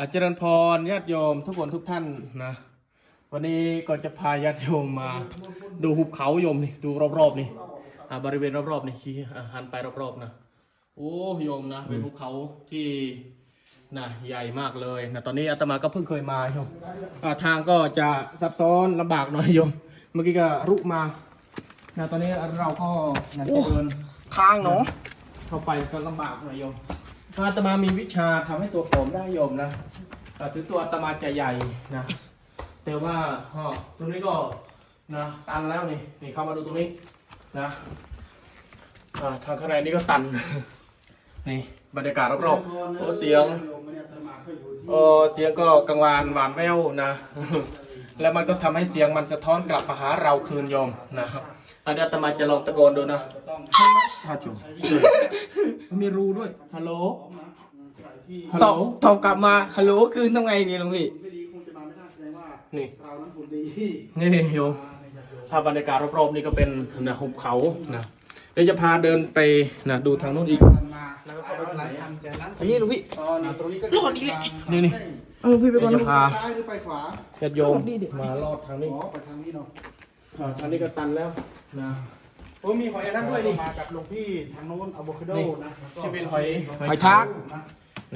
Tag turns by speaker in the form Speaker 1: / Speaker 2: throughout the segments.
Speaker 1: อาจารย์พรญาติโยมทุกคนทุกท่านนะ วันนี้ก็จะพาญาติโยมมา ดูหุบเขาโยมนี่ดูรอบๆนี่อ่าบริเวณรอบๆนี่ชี้อ่าหันไปรอบๆนะโอ้โยมนะเป็นหุบเขาที่นะใหญ่มากเลยนะตอนนี้อาตมาก็เพิ่งเคยมาโยมอ่าทางก็จะซับซ้อนลำบากหน่อยโยม เมื่อกี้ก็รุมานะตอนนี้เราก็นะจะเดิน
Speaker 2: ทางเนาะ
Speaker 1: เข้าไปก็ลำบากหน่อยโยม อาตมามีวิชาทำให้ตัวผอมได้โยมนะถึงตัวอาตมาจะใหญ่นะ แต่ว่าอ๋อตรงนี้ก็นะตันแล้วนี่นี่เข้ามาดูตรงนี้นะอ่าทางข้างในนี่ก็ตัน นี่บรรยากาศรอบๆโอ้เสียงโอ้เสียงก็กังวานหวานแววนะ แล้วมันก็ทำให้เสียงมันสะท้อนกลับมาหาเราคืนโยมนะครับ อันนี้อาตมาจะลองตะโกนดูนะฮัลโหลมีรูด้วย ฮัลโหล ฮัล
Speaker 2: ต
Speaker 1: โหล
Speaker 2: อบตอบกลับมาฮัลโหลคืนทำไงดีหลวงพี่
Speaker 3: ไม่ดีคงจะมาไม่ได้แสดงว่า
Speaker 1: นี่
Speaker 3: เรานั้นผลดี
Speaker 1: นี่โยมถ้าบรรยากาศรอบๆนี่ก็เป็นนะหุบเขา นะเดี๋ยวจะพาเดินไปนะดูทางนู้นอีก
Speaker 3: มาแล้วก็หลายพันแสนล้าน
Speaker 2: ไอ้นี่หลวงพี่
Speaker 3: อ๋อนี่ตรงนี้ก็
Speaker 2: รอดอีกแล้ว
Speaker 1: นี่นี่
Speaker 2: เออพี่ไปก่อน
Speaker 1: เดี๋ยว
Speaker 2: นะ
Speaker 1: จะพา
Speaker 3: ซ้ายหรือไปขวา
Speaker 1: ญาติโยม
Speaker 2: รอดดิดิ
Speaker 1: มารอดทางนี้
Speaker 3: อ๋อไปทางนี้เนาะ
Speaker 1: อ่าทางนี้ก็ตันแล้วนะ โอ้มีหอยอันนั้นด้วยนี่
Speaker 3: มากับหลวงพี่ทางโน้นอะโวคาโด
Speaker 1: นี่
Speaker 3: นะแล้วก็
Speaker 1: จะเป็นหอย
Speaker 2: หอยทาก
Speaker 3: นะ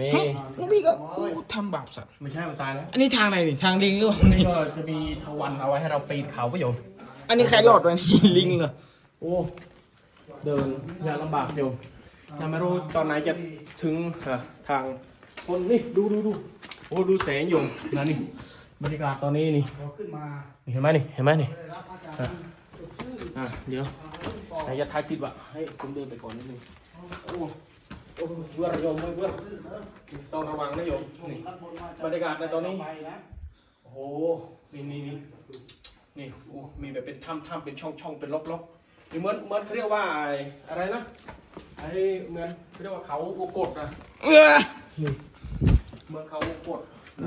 Speaker 1: นี่
Speaker 2: เฮ้ยหลวงพี่ก็โอ้ทำบาปสัตว์
Speaker 1: ไม่ใช่มันตายแล้ว
Speaker 2: อันนี้ทางไหนนี่ทางลิงหรือเปล่า
Speaker 1: นี่
Speaker 2: นี่
Speaker 1: ก็จะมีทวันเอาไว้ให้เราปีนเขาประโยชน์
Speaker 2: อันนี้ใครรอดวะนี่ลิงเหรอ
Speaker 1: โอ้เดินยากลำบากโยมยังไม่รู้ตอนไหนจะถึงอะทางคนนี่ดูดูดูโอ้ดูแสงโยมนะนี่ บรรยากาศตอนนี้นี่
Speaker 3: เราขึ้นมา
Speaker 1: นี่เห็นไหมนี่เห็นไหมนี่
Speaker 3: ได้รับอาจารย์จดชื่อ
Speaker 1: อะเดี๋ยวไหนจะทายติดวะให้ผมเดินไปก่อนนิดนึงโอ้โอ้เบื่อโยมเบื่อต้องระวังนะโยมนี่
Speaker 3: ด้านบนว่าจะ
Speaker 1: บรรยากาศในตอนนี้
Speaker 3: ไปนะ
Speaker 1: โอ้โหนี่นี่นี่นี่โอ้มีแบบเป็นถ้ำถ้ำเป็นช่องช่องเป็นล็อกล็อกนี่เหมือนเหมือนเขาเรียกว่าไอ้อะไรนะไอ้เหมือนเขาเรียกว่าเขาโอกดนะ
Speaker 2: เออ
Speaker 1: นี่เหมือนเขาโอกด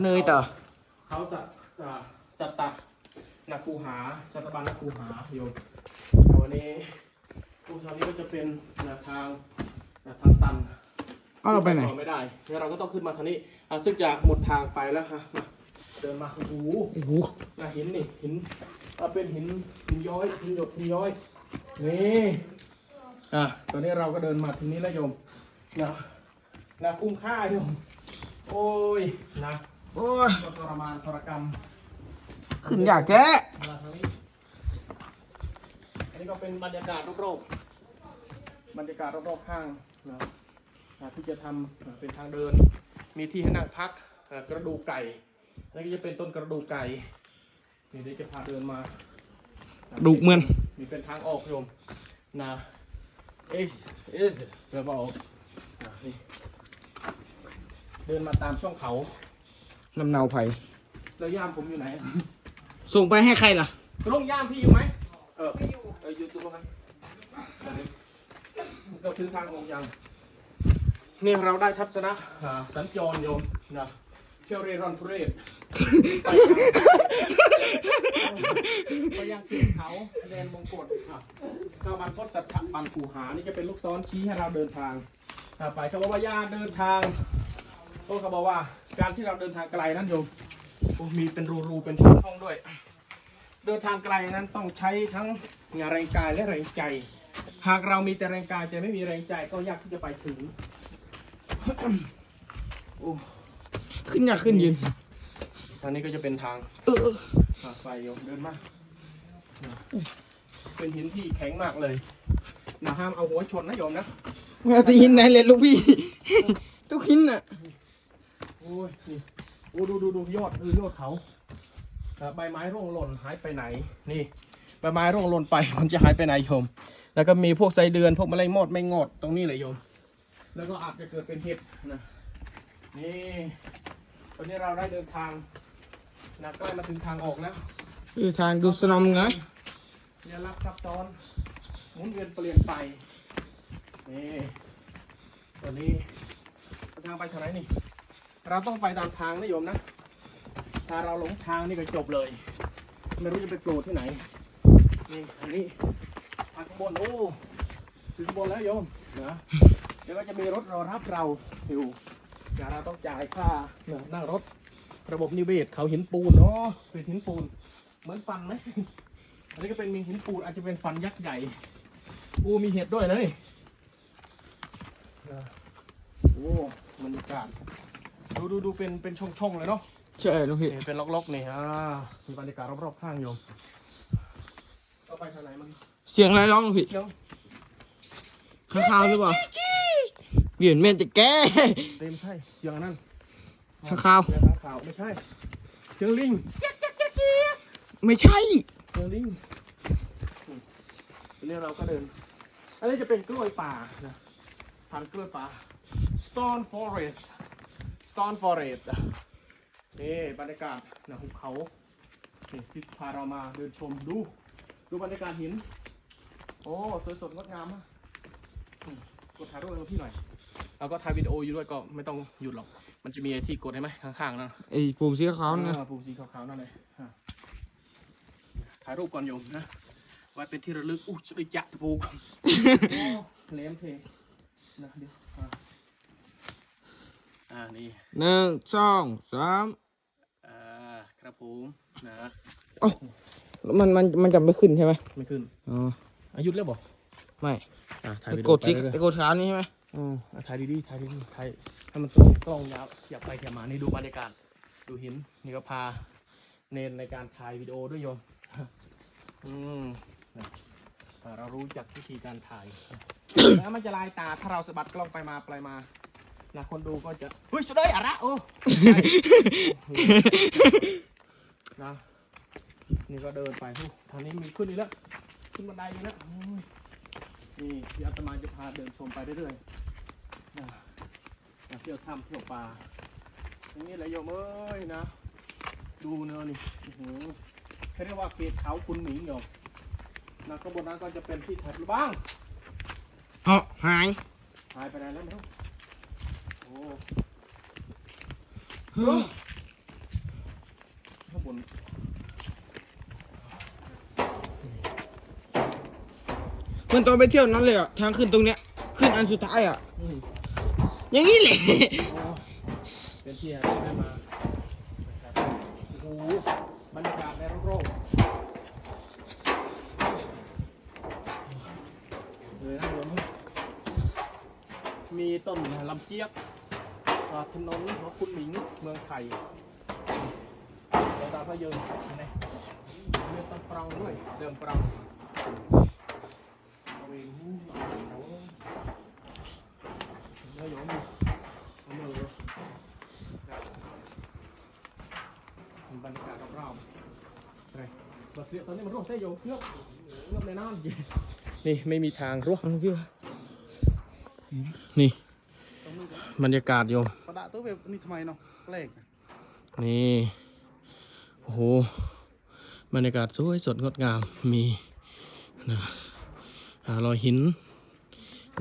Speaker 2: เนยต่อ
Speaker 1: เขาสัตอ่าสัตตะนักคูหาสัตบันนักคูหาโยมแต่วันนี้ทูทางนี้ก็จะเป็นแนวทางแนวทางตัน
Speaker 2: เอาเราไปไหน
Speaker 1: ต่อไม่ได้งั้นเราก็ต้องขึ้นมาทางนี้อะซึ่งจะหมดทางไปแล้วฮะมาเดินมาโอ้โห
Speaker 2: โอ้โห
Speaker 1: นะหินนี่หินอะเป็นหินหินย้อยหินหยดหินย้อยนี่อะตอนนี้เราก็เดินมาถึงนี้แล้วโยมนะนะคุ้มค่าโยมโอ้ยนะ
Speaker 2: โอ้ย
Speaker 1: ก็ทรมานทรกรรม
Speaker 2: ขึ้นอยากแท้
Speaker 1: มาทางนี้อันนี้ก็เป็นบรรยากาศรอบๆบรรยากาศรอบๆข้างนะอะที่จะทำอะเป็นทางเดิน มีที่ให้นั่งพักอะกระดูกไก่อันนี้ก็จะเป็นต้นกระดูกไก่นี่เดี๋ยวจะพาเดินมา
Speaker 2: ดูเหมือน
Speaker 1: มีเป็นทางออกโยมนะเอสเอสเดี๋ยวบอกนะนี่เดินมาตามช่องเขา
Speaker 2: ลำเนาไผ่
Speaker 1: แล้วย่ามผมอยู่ไหน
Speaker 2: ส่งไปให้ใครล่ะ
Speaker 1: ลุงย่ามพี่อยู่ไหมเออเอออยู่ตรงไหนเราถึงทางออกยังนี่เราได้ทัศนะอ่าสัญจรโยมนะเที่ยวเรร่อนทุเรศไปยังไปยังเทือกเขาแดนมงกฎอะเข้าบรรพตสัตว์ปันผูหานี่จะเป็นลูกซ้อนชี้ให้เราเดินทางอ่าไปเขาบอกว่าญาติเดินทางโอ้เขาบอกว่า การที่เราเดินทางไกลนั้นโยมโอ้มีเป็นรูๆเป็นช่องๆด้วย เดินทางไกลนั้นต้องใช้ทั้งแรงกายและแรงใจ หากเรามีแต่แรงกายแต่ไม่มีแรงใจก็ยากที่จะไปถึงโอ้
Speaker 2: ขึ้นอยากขึ้นยืน
Speaker 1: ทางนี้ก็จะเป็นทาง
Speaker 2: เออ
Speaker 1: อะไปโยมเดินมานะเป็นหินที่แข็งมากเลยนะห้ามเอาหัวชนนะโยมนะ
Speaker 2: เมื่อตีหินไหนเลยลูกพี่ ทุกหินอะ
Speaker 1: โอ้ยนี่โอ้ดูดูดูยอดเออยอดเขาอะใบไม้ร่วงหล่นหายไปไหน นี่ใบไม้ร่วงหล่นไปมันจะหายไปไหนโยม แล้วก็มีพวกไส้เดือนพวกแมลงมอดไม่งอดตรงนี้เลยโยม แล้วก็อาจจะเกิดเป็นเห็ดนะนี่ตอนนี้เราได้เดินทางนะใกล้มาถึงทางออกแล้ว
Speaker 2: คือทางดูสนอมไง
Speaker 1: เรียนรับซับซ้อนหมุนเวียนเปลี่ยนไปนี่ตอนนี้ทางไปทางไหนนี่ เราต้องไปตามทางนะโยมนะ ถ้าเราหลงทางนี่ก็จบเลย ไม่รู้จะไปโปรดที่ไหน นี่อันนี้ทางบนโอ้ ถึงบนแล้วโยมนะเดี๋ยวก็จะมีรถรอรับเราอยู่อย่เราต้องจ่ายค่าเนี่ยนั่งรถ ระบบนิเวศเขาหินปูนเนาะเป็นหินปูน เหมือนฟันไหมอันนี้ก็เป็นมีหินปูนอาจจะเป็นฟันยักษ์ใหญ่อูมีเห็ดด้วยนะนี่โอ้บรรยากาศ ดูดูดูเป็นเป็นช่องๆเลยเนาะ
Speaker 2: ใช่ลูกพี่
Speaker 1: นี่เป็นล็อกๆนี่อ่ามีบรรยากาศรอบๆข้างโยมก็ไปทางไหนมัน
Speaker 2: เสียงอะไรร้องลูกพี่
Speaker 1: เชียว
Speaker 2: ข้างคาวหรือเปล่าเบี่ยนเม่นจะแก้
Speaker 1: เต็มใช่เสียงอันนั้น
Speaker 2: ข้างคาว
Speaker 1: เสียงข้างข่าวไม่ใช่เสียงลิง
Speaker 2: ไม่ใช่
Speaker 1: เสียงลิงอืมทีนี้เราก็เดิน อันนี้จะเป็นกล้วยป่านะพันธุ์กล้วยป่า Stone Forest Stone Forest อะนี่บรรยากาศนะหุบเขานี่ที่พาเรามาเดินชมดู ดูบรรยากาศหิน โอ้สวยสดงดงามมากอืมกดถ่ายรูปให้พี่หน่อยเราก็ถ่ายวิดีโออยู่ด้วยก็ไม่ต้องหยุดหรอก มันจะมีไอ้ที่กดให้ไหมข้างๆนั่น
Speaker 2: ไอ้ปุ่มสีขาวนะ
Speaker 1: อ่าปุ่มสีขาวๆนั่นเลยอะถ่ายรูปก่อนโยมนะ ไว้เป็นที่ระลึก อู้สุดยะตะปูโอ้เล้มเทนะเดี๋ยว อะอ่านี่
Speaker 2: หนึ่งสองสาม
Speaker 1: อ่าครับผมนะ
Speaker 2: มันมันมันจะไม่ขึ้นใช่ไหม
Speaker 1: ไม่ขึ้น
Speaker 2: อ๋อ
Speaker 1: อายุดแล้วบอก
Speaker 2: ไม่
Speaker 1: อ่าถ่าย
Speaker 2: ไอ้
Speaker 1: วิดี
Speaker 2: ก
Speaker 1: โอ
Speaker 2: ดสี
Speaker 1: ไปเรื่อย
Speaker 2: ไอ้กดขาวนี่ใช่ไหม
Speaker 1: ๆอืมอะถ่ายดีๆถ่ายดีๆถ่ายให้มันตรงกล้องยาวขยับไปขยับมานี่ดูบรรยากาศดูหินนี่ก็พาเนนในการถ่ายวิดีโอด้วยโยมอืมนะอ่าเรารู้จักวิธีการถ่าย แล้วมันจะลายตาถ้าเราสะบัดกล้องไปมาไปมา นะคนดูก็จะเฮ้ยสุดเลยอะระโอ้นะนี่ก็เดินไปโอ้ทางนี้มีขึ้นอีกแล้วขึ้นบันไดอีกแล้วโอ้ยนี่ที่อาตมาจะพาเดินชมไปเรื่อยๆนะนะเที่ยวถ้ำเที่ยวป่าอย่างนี้แหละโยมเอ้ยนะ ดูเนอะนี่โอ้โหเขาเรียกว่าเขตเขาคุณหมิงโยมนะก็บนนั้นก็จะเป็นที่ถ่ายรูปบ้าง
Speaker 2: เหาะหาย
Speaker 1: หายไปไหนแล้วไม่รู้โอ้
Speaker 2: เฮ้ย
Speaker 1: ข้างบน
Speaker 2: เหมันตอนไปเที่ยวนั้นเลยอะ ทางขึ้นตรงเนี้ย ขึ้นอันสุดท้ายอะ
Speaker 1: อืม
Speaker 2: อย่างนี้เลย
Speaker 1: โอ้เป็นที่อะไรได้มานะครับโอ้โหบรรยากาศในร่มๆเลยนะโยมมีต้นลำเจี๊ยบ ถนนของคุณหมิงเมืองไทยเดี๋ยวตาพระเยินนี่เดินต้นปรองด้วยเดิมปรองเอาเองเอาเนื้อโยมเอามือเลยบรรยากาศรอบๆอะไรบัดเสียตอนนี้มันร่วงเต้โยมเงือบเงือบในน้ำนี่ไม่มีทางร่วง
Speaker 2: พี่วะ
Speaker 1: นี่บรรยากาศโยม
Speaker 3: ตัวแบบนี่ทำไมเนาะแปลก
Speaker 1: นี่โอ้โหบรรยากาศสวยสดงดงามมีนะอ่ารอยหิน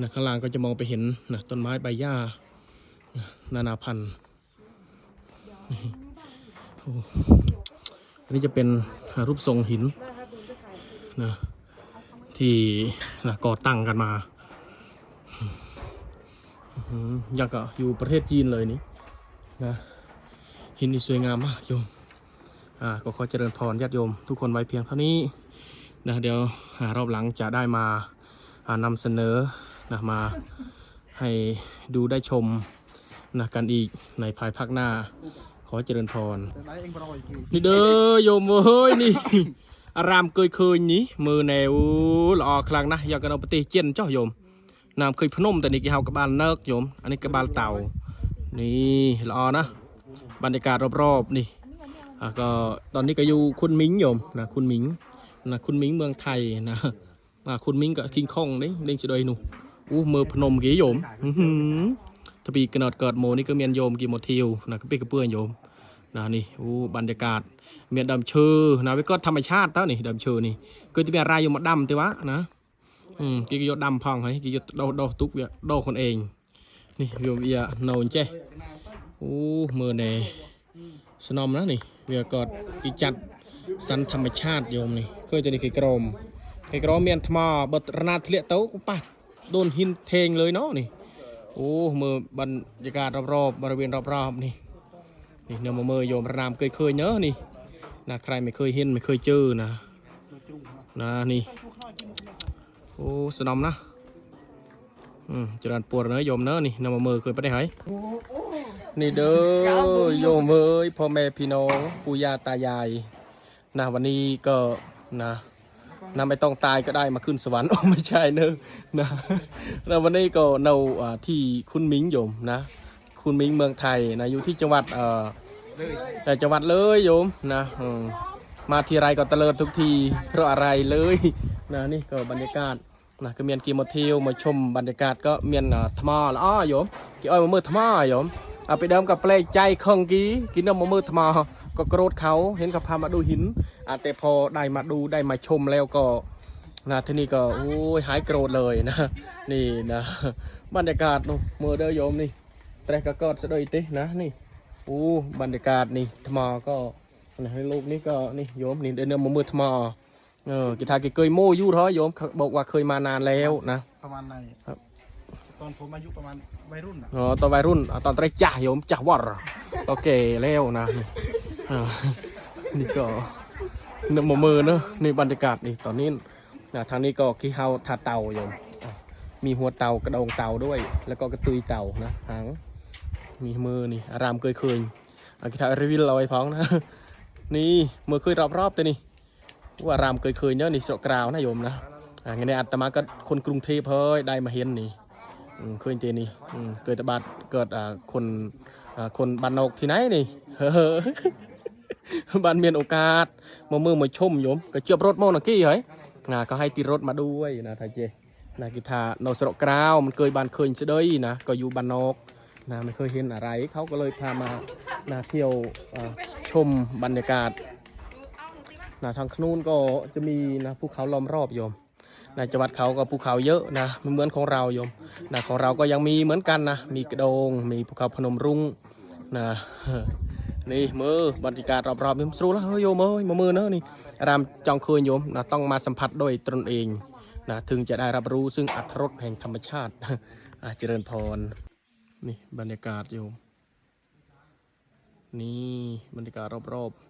Speaker 1: นะข้างล่างก็จะมองไปเห็นนะต้นไม้ใบหญ้านะนานาพันธุ์นี่โอ้อันนี้จะเป็นรูปทรงหินนะที่นะก่อตั้งกันมา อยากกับอยู่ประเทศจีนเลยนี่นะหินนี่สวยงามมากโยมอ่าก็ขอเจริญพรญาติโยม ทุกคนไว้เพียงเท่านี้นะเดี๋ยวอรอบหลังจะได้มาอ่านำเสนอนะมาให้ดูได้ชมนะกันอีกในภายภาคหน้า ขอเจริญพร นี่เด้อโยมเอ้ยนี่ อารามเคยเคยนี่มือแนวละออคลังนะอยากกันเอาปฏิเจียนเจ้าโยม น้ำเคยพนมแต่นี่กี่เฮากระบาลเนิกโยม อันนี้กระบาลเต่า นี่ละอนะ บรรยากาศรอบๆนี่ก็ตอนนี้ก็อยู่คุณมิงโยมนะคุณมิงนะคุณมิงเมืองไทยนะคุณมิงกับคิงคองนี่เด้งจะด้วยหนูอู้มือพนมกี่โยมอื้อหือทบีกระนอดเกิดโมนี่ก็เมียนโยมกี่โมทิวนะก็เปีกระเปื้อนโยมนะนี่อู้บรรยากาศเมียนดำเชือนะไว้ก็ธรรมชาติเท่านี่ดำเชือนี่ก็จะมีอะไรอยู่มาดำแต่วะนะ គេយកដាំផងហើយគេយកដោះដោះទុកវាដោះខ្លួនឯងនេះវាវាណូនចេះអូមើលណែស្នំណានេះវាក៏គេចាត់សន្តិធម្មឆាតយោមនេះឃើញតែនេះគេក្រមគេក្រមមានថ្មបើណាធ្លាក់ទៅប៉ះដូនហ៊ានថេងលើណោនេះអូមើលបនយការរອບៗបរិវេណរອບៗនេះនេះនៅមកមើលយោមរាមគេឃើញណោនេះណាក្រៃមិនឃើញហ៊ានមិនឃើញជើណាណានេះ โอ้โอ้มือบรรยากาศรอบๆบริเวณรอบๆนี่นี่เนื้อมาเมอโยมพระอะนี่นะใครไม่เจอนะนะนี่โอ้สนมนะอืมจรันปวดเนื้อโยมเนื้อนี่นื้อมาเมอเคยไปได้ไหมนี่เด้อโยมเอ้ยพ่อแม่พี่น้องปู่ย่าตายายนะวันนี้ก็นะนะไม่ต้องตายก็ได้มาขึ้นสวรรค์โอ้ไม่ใช่เนอะนะแล้ววันนี้ก็เราอ่าที่คุณมิงโยมนะ คุณมิงเมืองไทยนะอยู่ที่จังหวัดเอ่อจังหวัดเลยโยมนะอื มาทีไรก็เตลิดทุกที เพราะอะไรเลยนะนี่ก็บรรยากาศนะก็เมียนกีมาเที่ยวมาชมบรรยากาศก็เมียนอ่าธมาละอ้อโยมกี่อ้อยมามือธมาโยมเอาไปเดิมกับเปลกใจคงกี้กินน้ำมามือธมาก็โกรธเขาเห็นกับพามาดูหินอาแต่พอได้มาดูได้มาชมแล้วก็นะที่นี่ก็โอ้ยหายโกรธเลยนะ นี่นะบรรยากาศนู่มือเด้อโยมนี่แตรกะกอดสะดอยตินะนี่โอ้บรรยากาศนี่ทมอก็ นะให้ลูกนี่ก็นี่โยมนี่เดินเนื้อมือมือทมอเออกีทากีเคยโม่อยู่เถอะโยมเขาบอกว่าเคยมานานแล้วนะ
Speaker 3: ประมาณไหน
Speaker 1: ครับ
Speaker 3: ตอนผมอายุประมาณวัยรุ่นอะ
Speaker 1: อ๋อตอนวัยรุ่นอะตอนตอนจ่าโยมจ่าวรโอเคแล้วนะนี่อ่านี่ก็เนื้อมือเนอะนี่บรรยากาศนี่ตอนนี้นะทางนี้ก็ขี้เฮาทาเตาโยมอะมีหัวเตากระโดงเตาด้วย แล้วก็กระตุยเตานะหางมีมือนี่อารามเคยเคยอากิทารีวิลเอาไว้พ้องนะ นี่มือเคยรอบๆตัวนี่ว่ารามเคยเคยเนาะนี่สระกราวนะโยมนะอ่างั้นในอัตมาก็คนกรุงเทพเฮ้ยได้มาเห็นนี่เคยเจนี่เกิดแต่บาดเกิดอ่าคนอ่าคนบ้านนอกที่ไหนนี่เฮ้อบ้านเมียนโอกาสมามือมาชมโยมก็เจียบรถโมนักกี้เหรองาก็ให้ตีรถมาด้วยนะทายเจนากิทาโนสระกราวมันเคยบ้านเคยเฉยนะก็อยู่บ้านนอก นะไม่เคยเห็นอะไรเขาก็เลยพามานะเที่ยวชมบรรยากาศนะทางนู้นก็จะมีนะภูเขาล้อมรอบโยมในจังหวัดเขาก็ภูเขาเยอะนะไม่เหมือนของเราโยมนะของเราก็ยังมีเหมือนกันนะมีกระโดง มีภูเขาพนมรุ้งนะนี่มือบรรยากาศรอบๆนี่มันสรู้แล้วเฮ้ยโยมเอ้ยมามือเนอะนี่รามจองเคยโยมนะต้องมาสัมผัสด้วยตนเองนะถึงจะได้รับรู้ซึ่งอัตรสแห่งธรรมชาติอะเจริญพร นี่บรรยากาศโยม นี่บรรยากาศรอบๆ